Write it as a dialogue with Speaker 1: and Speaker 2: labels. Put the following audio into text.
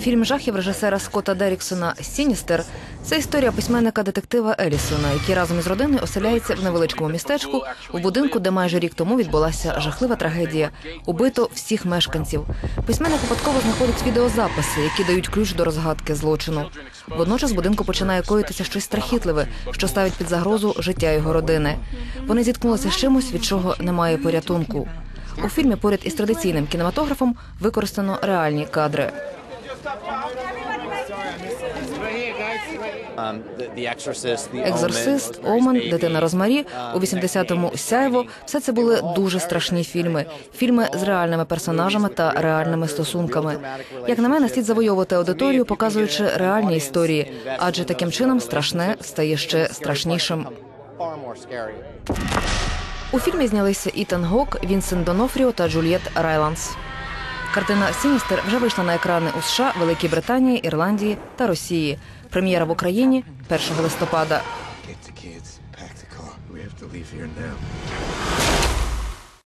Speaker 1: Фільм жахів режисера Скотта Деріксона Сіністер це історія письменника детектива Елісона, який разом із родиною оселяється в невеличкому містечку у будинку, де майже рік тому відбулася жахлива трагедія. Убито всіх мешканців. Письменник випадково знаходить відеозаписи, які дають ключ до розгадки злочину. Водночас в будинку починає коїтися щось страхітливе, що ставить під загрозу життя його родини. Вони зіткнулися з чимось, від чого немає порятунку. У фільмі поряд із традиційним кінематографом використано реальні кадри.
Speaker 2: Um, Omen,
Speaker 1: Омен, Дитина Розмарі у 80-му Сяйво. Все це були дуже страшні фільми. Фільми з реальними персонажами та реальними стосунками. Як на мене, слід завойовувати аудиторію, показуючи реальні історії, адже таким чином страшне стає ще страшнішим. У фільмі знялися Ітан Гок, Вінсент Донофріо та Джульєт Райландс. Картина Сіністер вже вийшла на екрани у США, Великій Британії, Ірландії та Росії. Прем'єра в Україні 1 листопада.